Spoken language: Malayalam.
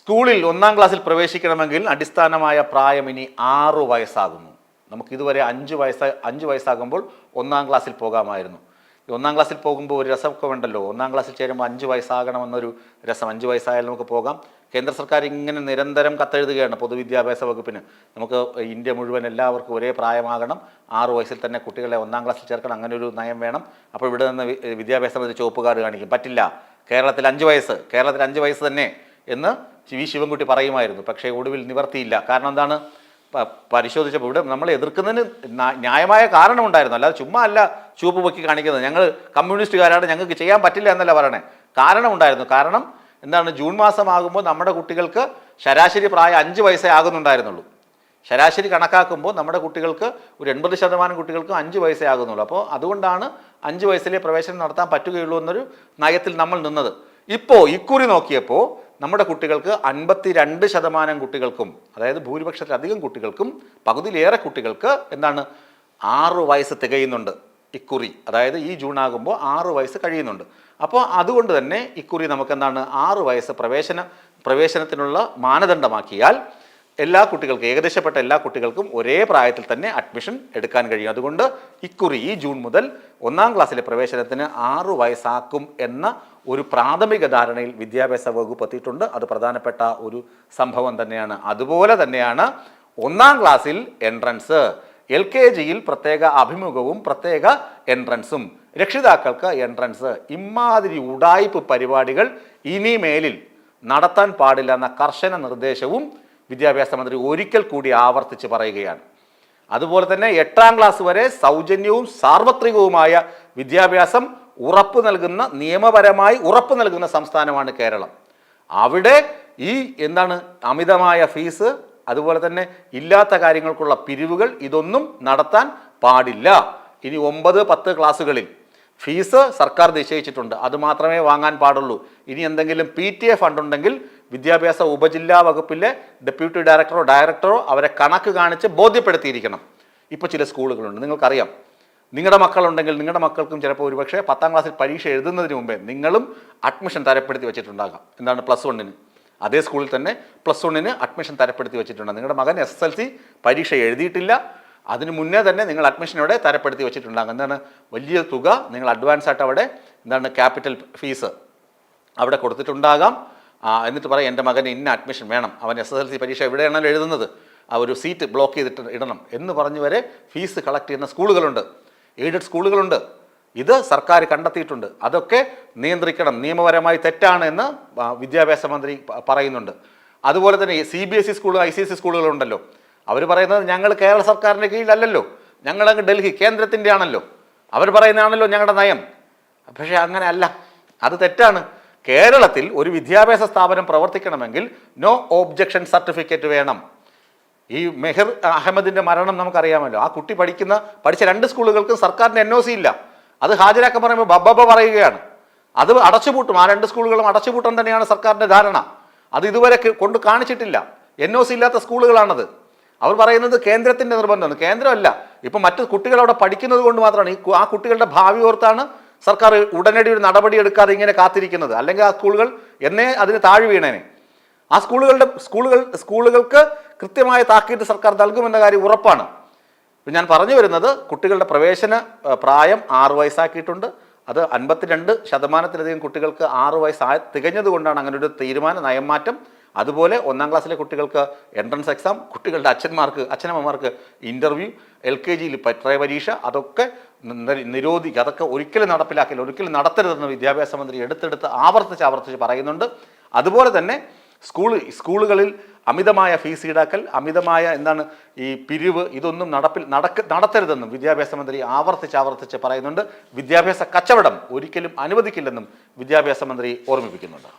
സ്കൂളിൽ ഒന്നാം ക്ലാസ്സിൽ പ്രവേശിക്കണമെങ്കിൽ അടിസ്ഥാനമായ പ്രായം ഇനി ആറു വയസ്സാകുന്നു. നമുക്ക് ഇതുവരെ അഞ്ച് വയസ്സ അഞ്ച് വയസ്സാകുമ്പോൾ ഒന്നാം ക്ലാസ്സിൽ പോകാമായിരുന്നു. ഒന്നാം ക്ലാസ്സിൽ പോകുമ്പോൾ ഒരു രസമൊക്കെ ഉണ്ടല്ലോ. ഒന്നാം ക്ലാസ്സിൽ ചേരുമ്പോൾ അഞ്ച് വയസ്സാകണമെന്നൊരു രസം. അഞ്ച് വയസ്സായാലും നമുക്ക് പോകാം. കേന്ദ്ര സർക്കാർ ഇങ്ങനെ നിരന്തരം കത്തെഴുതുകയാണ് പൊതുവിദ്യാഭ്യാസ വകുപ്പിന്. നമുക്ക് ഇന്ത്യ മുഴുവൻ എല്ലാവർക്കും ഒരേ പ്രായമാകണം. ആറു വയസ്സിൽ തന്നെ കുട്ടികളെ ഒന്നാം ക്ലാസ്സിൽ ചേർക്കണം അങ്ങനെ ഒരു നയം വേണം. അപ്പോൾ ഇവിടെ നിന്ന് വിദ്യാഭ്യാസ മന്ത്രി ചുവപ്പുകാർ കാണിക്കും. പറ്റില്ല. കേരളത്തിൽ അഞ്ച് വയസ്സ്. കേരളത്തിൽ അഞ്ച് വയസ്സ് തന്നെ എന്ന് വി ശിവൻകുട്ടി പറയുമായിരുന്നു പക്ഷേ ഒടുവിൽ നിവർത്തിയില്ല. കാരണം എന്താണ്? പരിശോധിച്ചപ്പോൾ ഇവിടെ നമ്മൾ എതിർക്കുന്നതിന് ന്യായമായ കാരണം കാരണമുണ്ടായിരുന്നു. അല്ലാതെ ചുമ്മാ അല്ല ചുവപ്പ് പൊക്കി കാണിക്കുന്നത്. ഞങ്ങൾ കമ്മ്യൂണിസ്റ്റുകാരാണ് ഞങ്ങൾക്ക് ചെയ്യാൻ പറ്റില്ല എന്നല്ല പറയണേ. കാരണമുണ്ടായിരുന്നു. കാരണം എന്താണ്? ജൂൺ മാസമാകുമ്പോൾ നമ്മുടെ കുട്ടികൾക്ക് ശരാശരി പ്രായം അഞ്ച് വയസ്സേ ആകുന്നുണ്ടായിരുന്നുള്ളൂ. ശരാശരി കണക്കാക്കുമ്പോൾ നമ്മുടെ കുട്ടികൾക്ക് ഒരു എൺപത് ശതമാനം കുട്ടികൾക്കും അഞ്ച് വയസ്സേ ആകുന്നുള്ളൂ. അപ്പോൾ അതുകൊണ്ടാണ് അഞ്ച് വയസ്സിലെ പ്രവേശനം നടത്താൻ പറ്റുകയുള്ളൂ എന്നൊരു നയത്തിൽ നമ്മൾ നിന്നത്. ഇപ്പോൾ ഇക്കുറി നോക്കിയപ്പോൾ നമ്മുടെ കുട്ടികൾക്ക് അൻപത്തി രണ്ട് ശതമാനം കുട്ടികൾക്കും അതായത് ഭൂരിപക്ഷത്തിലധികം കുട്ടികൾക്കും പകുതിയിലേറെ കുട്ടികൾക്ക് എന്താണ് ആറ് വയസ്സ് തികയുന്നുണ്ട് ഇക്കുറി. അതായത് ഈ ജൂൺ ആകുമ്പോൾ ആറ് വയസ്സ് കഴിയുന്നുണ്ട്. അപ്പോൾ അതുകൊണ്ട് തന്നെ ഇക്കുറി നമുക്ക് എന്താണ് ആറ് വയസ്സ് പ്രവേശന പ്രവേശനത്തിനുള്ള മാനദണ്ഡമാക്കിയാൽ എല്ലാ കുട്ടികൾക്കും ഏകദേശപ്പെട്ട എല്ലാ കുട്ടികൾക്കും ഒരേ പ്രായത്തിൽ തന്നെ അഡ്മിഷൻ എടുക്കാൻ കഴിയും. അതുകൊണ്ട് ഇക്കുറി ഈ ജൂൺ മുതൽ ഒന്നാം ക്ലാസ്സിലെ പ്രവേശനത്തിന് ആറു വയസ്സാക്കും എന്ന ഒരു പ്രാഥമിക ധാരണയിൽ വിദ്യാഭ്യാസ വകുപ്പ് എത്തിയിട്ടുണ്ട്. അത് പ്രധാനപ്പെട്ട ഒരു സംഭവം തന്നെയാണ്. അതുപോലെ തന്നെയാണ് ഒന്നാം ക്ലാസ്സിൽ എൻട്രൻസ് എൽ കെ ജിയിൽ പ്രത്യേക അഭിമുഖവും പ്രത്യേക എൻട്രൻസും രക്ഷിതാക്കൾക്ക് എൻട്രൻസ് ഇമാതിരി ഉടായ്പ് പരിപാടികൾ ഇനിമേലിൽ നടത്താൻ പാടില്ല എന്ന കർശന നിർദ്ദേശവും വിദ്യാഭ്യാസ മന്ത്രി ഒരിക്കൽ കൂടി ആവർത്തിച്ച് പറയുകയാണ്. അതുപോലെ തന്നെ എട്ടാം ക്ലാസ് വരെ സൗജന്യവും സാർവത്രികവുമായ വിദ്യാഭ്യാസം ഉറപ്പ് നൽകുന്ന നിയമപരമായി ഉറപ്പ് നൽകുന്ന സംസ്ഥാനമാണ് കേരളം. അവിടെ ഈ എന്താണ് അമിതമായ ഫീസ് അതുപോലെ തന്നെ ഇല്ലാത്ത കാര്യങ്ങൾക്കുള്ള പിരിവുകൾ ഇതൊന്നും നടത്താൻ പാടില്ല. ഇനി ഒമ്പത് പത്ത് ക്ലാസ്സുകളിൽ ഫീസ് സർക്കാർ നിശ്ചയിച്ചിട്ടുണ്ട്. അത് മാത്രമേ വാങ്ങാൻ പാടുള്ളൂ. ഇനി എന്തെങ്കിലും പി ടി എ ഫണ്ട് ഉണ്ടെങ്കിൽ വിദ്യാഭ്യാസ ഉപജില്ലാ വകുപ്പിലെ ഡെപ്യൂട്ടി ഡയറക്ടറോ ഡയറക്ടറോ അവരെ കണക്ക് കാണിച്ച് ബോധ്യപ്പെടുത്തിയിരിക്കണം. ഇപ്പോൾ ചില സ്കൂളുകളുണ്ട്. നിങ്ങൾക്കറിയാം. നിങ്ങളുടെ മക്കളുണ്ടെങ്കിൽ നിങ്ങളുടെ മക്കൾക്കും ചിലപ്പോൾ ഒരുപക്ഷെ പത്താം ക്ലാസ്സിൽ പരീക്ഷ എഴുതുന്നതിന് മുമ്പേ നിങ്ങളും അഡ്മിഷൻ തരപ്പെടുത്തി വെച്ചിട്ടുണ്ടാകാം. എന്താണ് പ്ലസ് വണ്ണിന് അതേ സ്കൂളിൽ തന്നെ പ്ലസ് വണ്ണിന് അഡ്മിഷൻ തരപ്പെടുത്തി വെച്ചിട്ടുണ്ടാകും നിങ്ങളുടെ മകൻ എസ് എസ് എൽ സി പരീക്ഷ എഴുതിയിട്ടില്ല. അതിന് മുന്നേ തന്നെ നിങ്ങൾ അഡ്മിഷനോടെ തരപ്പെടുത്തി വെച്ചിട്ടുണ്ടാകും. എന്താണ്? വലിയ തുക നിങ്ങൾ അഡ്വാൻസ് ആയിട്ട് അവിടെ എന്താണ്? ക്യാപിറ്റൽ ഫീസ് അവിടെ കൊടുത്തിട്ടുണ്ടാകാം. എന്നിട്ട് പറയാം എന്റെ മകന് ഇന്ന അഡ്മിഷൻ വേണം. അവൻ എസ് എസ് എൽ സി പരീക്ഷ എവിടെയാണല്ലോ എഴുതുന്നത്? ആ ഒരു സീറ്റ് ബ്ലോക്ക് ചെയ്തിട്ട് ഇടണം. എന്ന് പറഞ്ഞു വരെ ഫീസ് കളക്ട് ചെയ്യുന്ന സ്കൂളുകളുണ്ട് എയ്ഡഡ് സ്കൂളുകളുണ്ട്. ഇത് സർക്കാർ കണ്ടെത്തിയിട്ടുണ്ട്. അതൊക്കെ നിയന്ത്രിക്കണം. നിയമപരമായി തെറ്റാണ് എന്ന് വിദ്യാഭ്യാസ മന്ത്രി പറയുന്നുണ്ട്. അതുപോലെ തന്നെ C B S E school I C S E സ്കൂളുകളുണ്ടല്ലോ. അവർ പറയുന്നത് ഞങ്ങൾ കേരള സർക്കാരിന്റെ കീഴിലല്ലല്ലോ. ഞങ്ങളങ്ങ് ഡൽഹി കേന്ദ്രത്തിന്റെ ആണല്ലോ അവർ പറയുന്നതാണല്ലോ ഞങ്ങളുടെ നയം. പക്ഷേ അങ്ങനെ അല്ല. അത് തെറ്റാണ്. കേരളത്തിൽ ഒരു വിദ്യാഭ്യാസ സ്ഥാപനം പ്രവർത്തിക്കണമെങ്കിൽ നോ ഒബ്ജക്ഷൻ സർട്ടിഫിക്കറ്റ് വേണം. ഈ മെഹർ അഹമ്മദിന്റെ മരണം നമുക്കറിയാമല്ലോ. ആ കുട്ടി പഠിക്കുന്ന പഠിച്ച രണ്ട് സ്കൂളുകൾക്കും സർക്കാരിന് എൻ ഒ സി ഇല്ല. അത് ഹാജരാക്കാൻ പറയുമ്പോൾ ബബ്ബബ പറയുകയാണ്. അത് അടച്ചുപൂട്ടും. ആ രണ്ട് സ്കൂളുകളും അടച്ചുപൂട്ടാൻ തന്നെയാണ് സർക്കാരിന്റെ ധാരണ. അത് ഇതുവരെ കൊണ്ട് കാണിച്ചിട്ടില്ല. എൻ ഒ സി ഇല്ലാത്ത സ്കൂളുകളാണത്. അവർ പറയുന്നത് കേന്ദ്രത്തിന്റെ നിർബന്ധമാണ്. കേന്ദ്രമല്ല. ഇപ്പം മറ്റ് കുട്ടികൾ അവിടെ പഠിക്കുന്നത് കൊണ്ട് മാത്രമാണ്. ഈ ആ കുട്ടികളുടെ ഭാവി ഓർത്താണ് സർക്കാർ ഉടനടി ഒരു നടപടി എടുക്കാതെ ഇങ്ങനെ കാത്തിരിക്കുന്നത്. അല്ലെങ്കിൽ ആ സ്കൂളുകൾ എന്നേ അതിന് താഴ് വീണേനെ. ആ സ്കൂളുകളുടെ സ്കൂളുകൾ സ്കൂളുകൾക്ക് കൃത്യമായ താക്കീത് സർക്കാർ നൽകുമെന്ന കാര്യം ഉറപ്പാണ്. ഞാൻ പറഞ്ഞു വരുന്നത് കുട്ടികളുടെ പ്രവേശന പ്രായം ആറ് വയസ്സാക്കിയിട്ടുണ്ട്. അത് അൻപത്തിരണ്ട് ശതമാനത്തിലധികം കുട്ടികൾക്ക് ആറ് വയസ്സ് തികഞ്ഞതുകൊണ്ടാണ് അങ്ങനെ ഒരു തീരുമാന നയം മാറ്റം അതുപോലെ ഒന്നാം ക്ലാസ്സിലെ കുട്ടികൾക്ക് എൻട്രൻസ് എക്സാം കുട്ടികളുടെ അച്ഛന്മാർക്ക് അച്ഛനമ്മമാർക്ക് ഇന്റർവ്യൂ എൽ കെ ജിയിൽ പറ്റയ പരീക്ഷ അതൊക്കെ നിരോധിക്കുക. അതൊക്കെ ഒരിക്കലും നടപ്പിലാക്കില്ല ഒരിക്കലും നടത്തരുതെന്ന് വിദ്യാഭ്യാസ മന്ത്രി എടുത്തെടുത്ത് ആവർത്തിച്ച് ആവർത്തിച്ച് പറയുന്നുണ്ട്. അതുപോലെ തന്നെ സ്കൂൾ സ്കൂളുകളിൽ അമിതമായ ഫീസ് ഈടാക്കൽ അമിതമായ എന്താണ് ഈ പിരിവ് ഇതൊന്നും നടപ്പിൽ നടക്ക നടത്തരുതെന്നും വിദ്യാഭ്യാസ മന്ത്രി ആവർത്തിച്ച് ആവർത്തിച്ച് പറയുന്നുണ്ട്. വിദ്യാഭ്യാസ കച്ചവടം ഒരിക്കലും അനുവദിക്കില്ലെന്നും വിദ്യാഭ്യാസ മന്ത്രി ഓർമ്മിപ്പിക്കുന്നുണ്ട്.